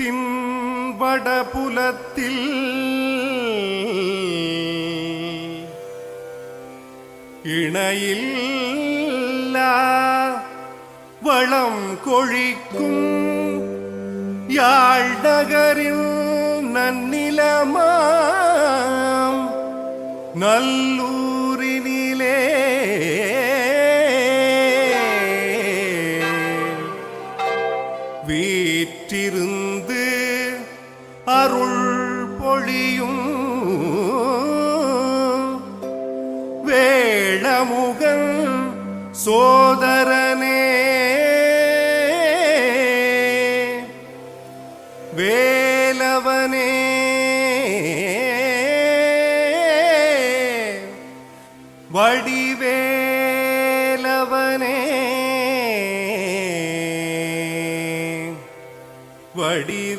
தின் வடபுலத்தில் இணையில் வளம் கொழிக்கும் யாழ் நகரின் நன்னிலமாம். நல்லூரினிலே அருள் பொழியும் வேளமுகன் சோதரனே. வேலவனே. வடிவேலவனே. வடி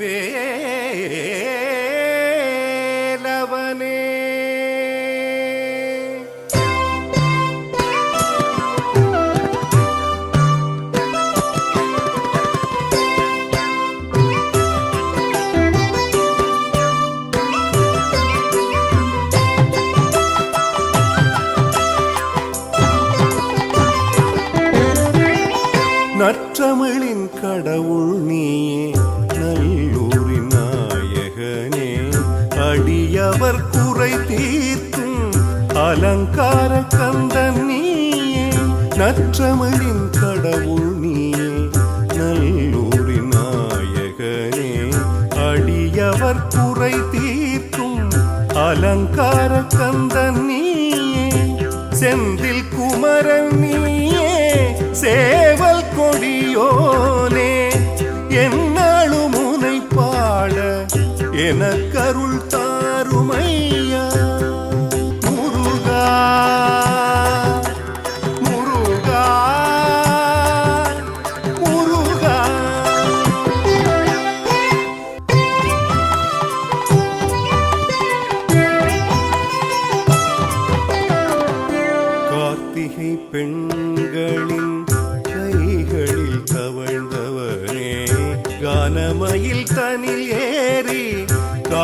வடிவேலவனே நற்றமிழின் கடவுள் நீயே நல்லூர் அவர் குறை தீர்த்தும் அலங்கார கந்தன் நீயே நற்றமிழின் கடவுள் நீயே நல்லூரின் நாயகனே அடியவர் குறை தீர்க்கும் அலங்கார கந்தன் நீயே செந்தில் குமரன் நீயே சேவல் கொடியோ எனக்கருள் தாருமையா?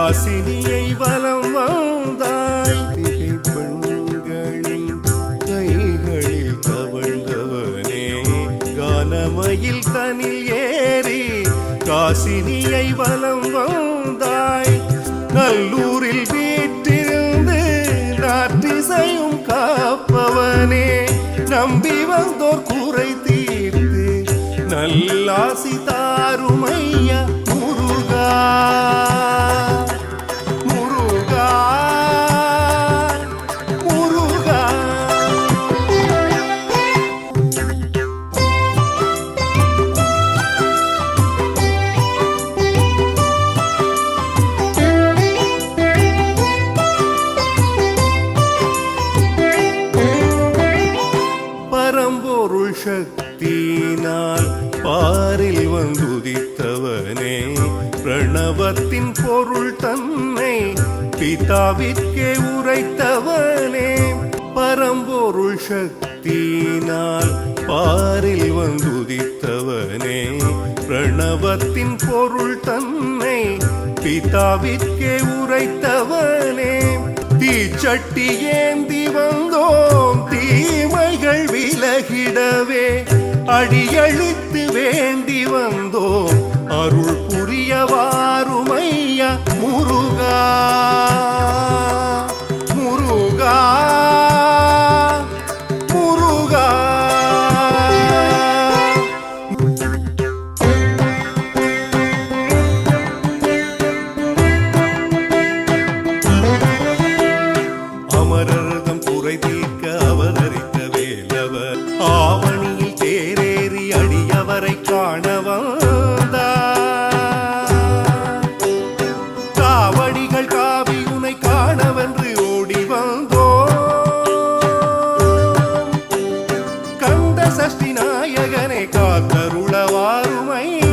வாசினியை வலம் வந்தாய். கார்த்திகை பெண்களின் கைகளில் கவழ்ந்தவனே கானமயில் தனில் ஏறி காசினியை வலம் வந்தாய். நல்லூரில் வீட்டிருந்து நாற்றிசையும் காப்பவனே நம்பி வந்தோர் குறை தீர்த்து நல்லாசி தாருமையா முருகா. பிரணவத்தின் பொருள் தன்னை பிதாவிற்கே உரைத்தவனே. பரம்பொருள் சக்தியினால் பாரில் வந்துதித்தவனே. பிரணவத்தின் பொருள் தன்னை பிதாவிற்கே உரைத்தவனே. தீச்சட்டி ஏந்தி வந்தோம் தீமைகள் விலகிடவே. அடியழித்து வேண்டி வந்தோம் அருள் புரியவாருமையா முருகா முருகா முருகா. அமரர்தம் காத்தருளவாருமை.